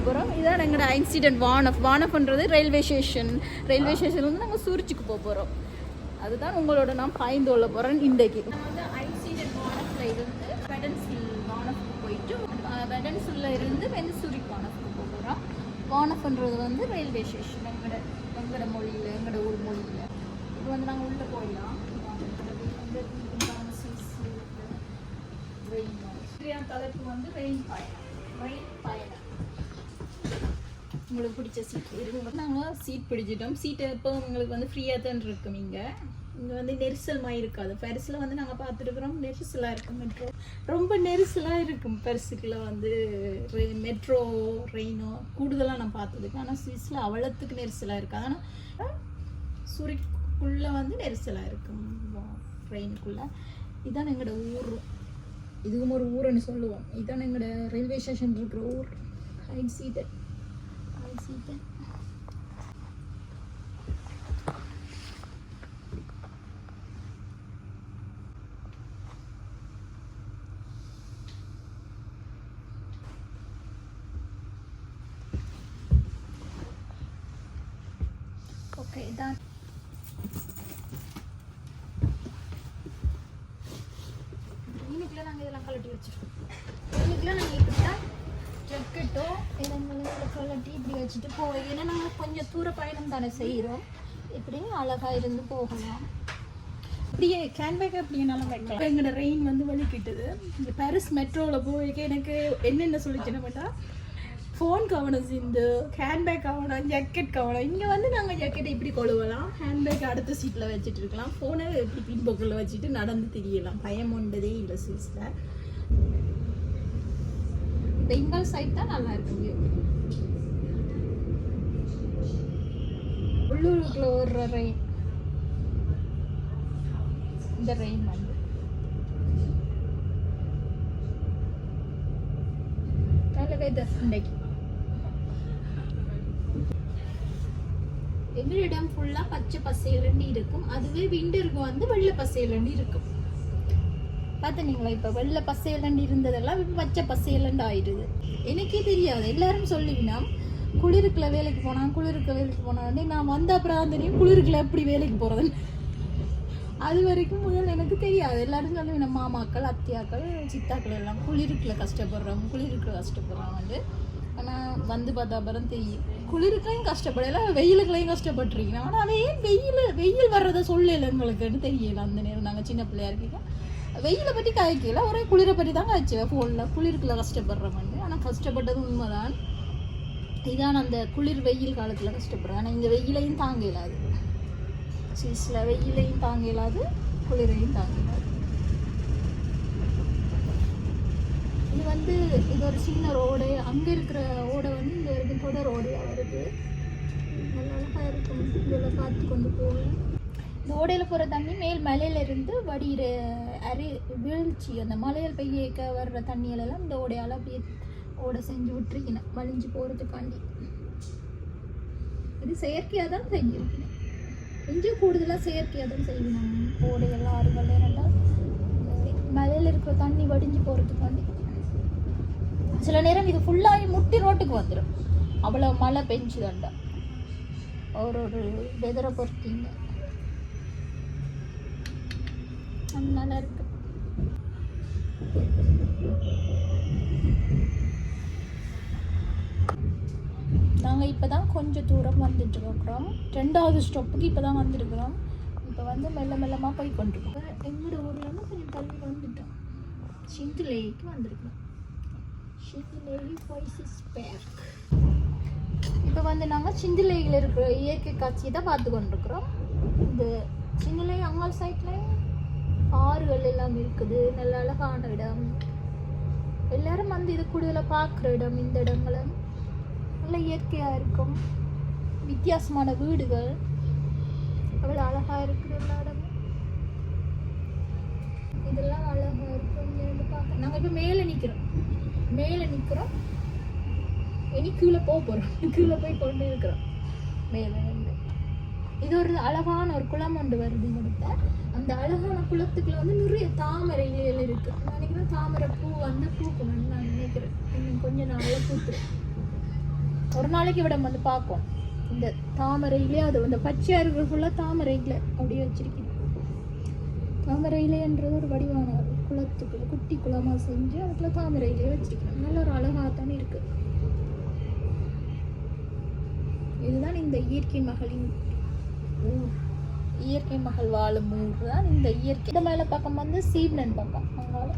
போக போகிறோம் இதான் எங்களோட இன்சிடென்ட் வானஃப் வானஃப்ன்றது ரயில்வே ஸ்டேஷன் ரயில்வே ஸ்டேஷன்லேருந்து நாங்கள் சூரிச்சுக்கு போக போகிறோம் அதுதான் உங்களோட நான் பாய்ந்து கொள்ள போகிறேன் இன்றைக்கு. ஐன்சிடென்ட் வானஃபில் இருந்து வெடன்சில் வானஃப்க்கு போயிட்டு வெடன்சில் இருந்து வென்சூரிக் வானஃப்க்கு போக போகிறோம் வானஃப்ன்றது வந்து ரயில்வே ஸ்டேஷன் எங்களோட எங்களோட மொழியில் எங்களோட ஊர் மொழியில். இது வந்து நாங்கள் உள்ளே போயிடலாம். தலைப்பு வந்து ரெயின் பயணம் ரெயின் உங்களுக்கு பிடிச்ச சீட் இருக்கு நாங்கள் சீட் பிடிச்சிட்டோம். சீட் எப்போ உங்களுக்கு வந்து ஃப்ரீயாக தான் இருக்கும் இங்கே? இங்கே வந்து நெரிசல் மாதிரி இருக்காது. பெருசில் வந்து நாங்கள் பார்த்துருக்குறோம். நெரிசலாக இருக்கும் மெட்ரோ ரொம்ப நெரிசலாக இருக்கும் பெருசுக்குள்ள வந்து மெட்ரோ ரெயினோ கூடுதலாக நான் பார்த்ததுக்கு. ஆனால் சுவிஸில் அவ்வளோத்துக்கு நெரிசலாக இருக்காது. ஆனால் சூரிக்குள்ளே வந்து நெரிசலாக இருக்கும். ட்ரெயினுக்குள்ளே இதான் எங்களோட ஊர். இதுவும் ஒரு ஊருன்னு சொல்லுவோம். இதான் எங்களோட ரயில்வே ஸ்டேஷன் இருக்கிற ஊர். ஹைட் சீட்டட் ஹைட் சீட்டட் ஓகே இதான் இன்னைக்குள்ள நாங்கள் இதெல்லாம் கழட்டி வச்சிருக்கோம். இன்னைக்குள்ள நாங்கள் இப்படி தான் கழட்டி இப்படி வச்சுட்டு போவோம் ஏன்னா நாங்கள் கொஞ்சம் தூர பயணம் தானே செய்கிறோம். இப்படி அழகாக இருந்து போகலாம்? அப்படியே கேன்பேக் அப்படியே நல்லா வைக்கலாம் எங்களோட ரெயின் வந்து வலிக்கிட்டுது. இந்த பாரிஸ் மெட்ரோவில் போயிருக்க எனக்கு என்னென்ன சொல்லிச்சுன்னு பார்த்தா ஃபோன் கவனம் சிந்து ஹேண்ட்பேக் கவனம் ஜக்கெட் கவனம். இங்கே வந்து நாங்கள் ஜக்கெட்டை இப்படி கொழுவலாம்? ஹேண்ட்பேக் அடுத்த சீட்டில் வச்சுட்டு இருக்கலாம். ஃபோனை இப்படி பின்பக்கில் வச்சுட்டு நடந்து தெரியலாம்? பயம் ஒன்றதே இல்லை சீஸில் பெங்கால் சைட் தான் நல்லா இருக்குது உள்ளூருக்குள்ள ஓடுற ரெயின் இந்த ரெயின் வந்து. நல்ல வெதர் எங்களிடம் ஃபுல்லா பச்சை பசேலன்னு இருக்கும். அதுவே விண்டருக்கு வந்து வெள்ளை பசேலன்னு இருக்கும். பார்த்தீங்களா இப்போ வெள்ளை பசையலண்டு இருந்ததெல்லாம் இப்போ பச்சை பசையலண்டு ஆயிடுது. எனக்கே தெரியாது. எல்லாரும் சொல்லுவினா குளிருக்குள்ள வேலைக்கு போனான் குளிருக்கு வேலைக்கு போனான்னு நான் வந்த அப்புறம் தான் தெரியும் குளிருக்குள்ள எப்படி வேலைக்கு போகிறதுன்னு அது வரைக்கும் முதல் எனக்கு தெரியாது. எல்லாரும் சொல்லுவேன் நம்ம மாமாக்கள் அத்தியாக்கள் சித்தாக்கள் எல்லாம் குளிருக்குள்ள கஷ்டப்படுறோம் குளிருக்குள்ள கஷ்டப்படுறோம் வந்து. ஆனால் வந்து பார்த்தா அப்புறம் தெரியும். குளிருக்கையும் கஷ்டப்படல வெயிலுக்குலையும் கஷ்டப்பட்டுருக்கீங்க. ஆனால் அதே வெயில் வெயில் வர்றதை சொல்லலை எங்களுக்குன்னு தெரியல. அந்த நேரம் நாங்கள் சின்ன பிள்ளையா இருக்கீங்க வெயிலை பற்றி காய்க்கல. ஒரே குளிரை பற்றி தான் காய்ச்சுவேன் ஃபோனில் குளிருக்குள்ள கஷ்டப்படுறவங்க ஆனால் கஷ்டப்பட்டது உண்மைதான். இதான் அந்த குளிர் வெயில் காலத்தில் கஷ்டப்படுறேன். ஆனால் இங்கே வெயிலையும் தாங்க இயலாது. சீஸில் வெயிலையும் தாங்க இயலாது குளிரையும் தாங்க இயலாது. இது வந்து இது ஒரு சின்ன ரோடு. அங்கே இருக்கிற ஓடை வந்து இங்கே வரைக்கும் தொடர் ரோடையாக வருது நல்ல அழகாக இருக்கும். இதில் பார்த்து கொண்டு போவேன் இந்த ஓடையில் போகிற தண்ணி மேல் மலையிலிருந்து வடிகிற அரி வீழ்ச்சி அந்த மலையில் பெய்யக்க வர்ற தண்ணியிலெல்லாம் இந்த ஓடையால் அப்படியே ஓடை செஞ்சு விட்டுருக்கினேன் வலிஞ்சு போகிறதுக்காண்டி இது செயற்கையாக தான் செஞ்சுருக்கினேன் கொஞ்சம் கூடுதலாக செயற்கையாக தான் செய்யணும் ஓடையெல்லாம் ஆறுகள் நல்லா மலையில் இருக்கிற தண்ணி வடிஞ்சு போகிறதுக்காண்டி சில நேரம் இது ஃபுல்லாகி முட்டி ரோட்டுக்கு வந்துடும் அவ்வளோ மழை பெஞ்சு தண்டா ஒரு ஒரு வெதரை பொறுத்தீங்க அது நல்லா இருக்கு. நாங்கள் இப்போ தான் கொஞ்சம் தூரம் வந்துட்டு இருக்கிறோம் ரெண்டாவது ஸ்டொப்புக்கு இப்போ தான் வந்துருக்குறோம். இப்போ வந்து மெல்ல மெல்லமாக போய் கொண்டிருக்கோம். எங்களோட ஊர்லேருந்து கொஞ்சம் தள்ளி வந்துட்டோம். சிந்துலேக்கு வந்திருக்கிறோம் சிந்துலேகி வாய்ஸஸ் பேக் இப்போ வந்து நாங்கள் சிந்துலேகில் இருக்கிற இயற்கை காட்சியை தான் பார்த்து கொண்டிருக்கிறோம். இந்த சிந்திலை அங்காள் சைட்லேயும் ஆறுகள் எல்லாம் இருக்குது. நல்ல அழகான இடம். எல்லாரும் வந்து இது கூடுதலாக பார்க்குற இடம் இந்த இடங்களை. நல்ல இயற்கையாக இருக்கும். வித்தியாசமான வீடுகள். அவ்வளோ அழகாக இருக்குது எல்லா இடமும். இதெல்லாம் அழகாக இருக்கும். பார்க்க நாங்கள் இப்போ மேலே நிற்கிறோம் மேலே நிற்கிறோம் இனி கீழே போக போகிறோம் கீழே போய் கொண்டு இருக்கிறோம். மேலே இது ஒரு அழகான ஒரு குளம் ஒன்று வருது இங்கிட்ட அந்த அழகான குளத்துக்குள்ள வந்து நிறைய தாமரை இலைகள் இருக்கு. நான் நினைக்கிறேன் தாமரை பூ வந்து பூக்கணும்னு நான் நினைக்கிறேன். இன்னும் கொஞ்ச நாளில் பூத்துரும். ஒரு நாளைக்கு விட வந்து பார்ப்போம். இந்த தாமரை இலையை அது அந்த பச்சையாக இருக்கிற ஃபுல்லாக தாமரையில் அப்படியே வச்சிருக்கேன். இலைன்றது ஒரு வடிவான ஒரு குளத்துக்குள்ள குட்டி குளமாக செஞ்சு அதுக்குள்ள இலையை வச்சிருக்கேன். நல்ல ஒரு அழகாக தானே இருக்குது இதுதான் இந்த இயற்கை மகளின் ஊர். இயற்கை மகள் வாழும் ஊர் தான் இந்த இயற்கை. இந்த மேலே பக்கம் வந்து சீவ்லன் பக்கம். அங்கால.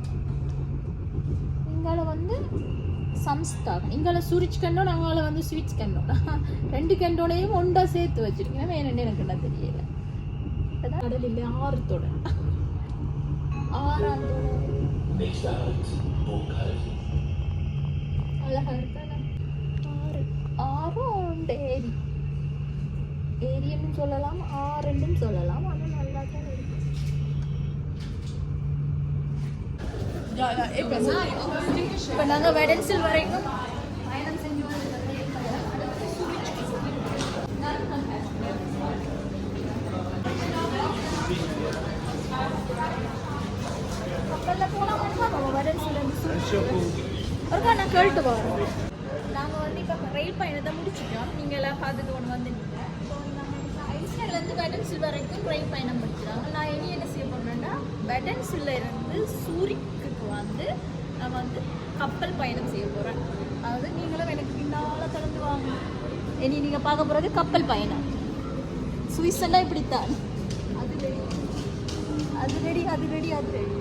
இங்கால வந்து சம்ஸ்தாகம் இங்கால சுரிச் கண்டோன் நாங்கள வந்து ஸ்வீட்ஸ் கண்டோன் ரெண்டு கண்டோனையும் ஒன்றா சேர்த்து வச்சிருக்கேன் வேணும்னு எனக்கு என்ன தெரியல. கடல் இல்லை ஆறுத்தோட ஆறாம் அழகா இருக்கா? ஆறு. ஆறும் டேரி ஏரி ஏரியன்னு சொல்லலாம் ஆறுன்னு சொல்லலாம் ஆனால் நல்லா தான் இருக்கு இப்போ நாங்கள் வெடன்சில் வரைக்கும் பயணம் செஞ்சு கப்பலில் போனால் மட்டும் நம்ம வெடன்சில் ஒருக்கா நான் கேட்டு வரோம் நாங்கள் வந்து இப்போ ரயில் பயணத்தை முடிச்சிட்டோம். நீங்கள் எல்லாம் பார்த்துட்டு ஒன்று வந்து ஐஸ்லேருந்து வெடன்சில் வரைக்கும் ட்ரெயின் பயணம் முடிச்சிடாங்க நான் இனி என்ன செய்ய போகிறேன்னா வெடன்சில்ல இருந்து சூரிக்கு வந்து நான் வந்து கப்பல் பயணம் செய்ய போகிறேன் அதாவது நீங்களும் எனக்கு பின்னால் கலந்து வாங்க. இனி நீங்கள் பார்க்க போகிறது கப்பல் பயணம். சுவிஸ்ஸெல்லாம் இப்படித்தான். அது ரெடி அது ரெடி அது ரெடி அது ரெடி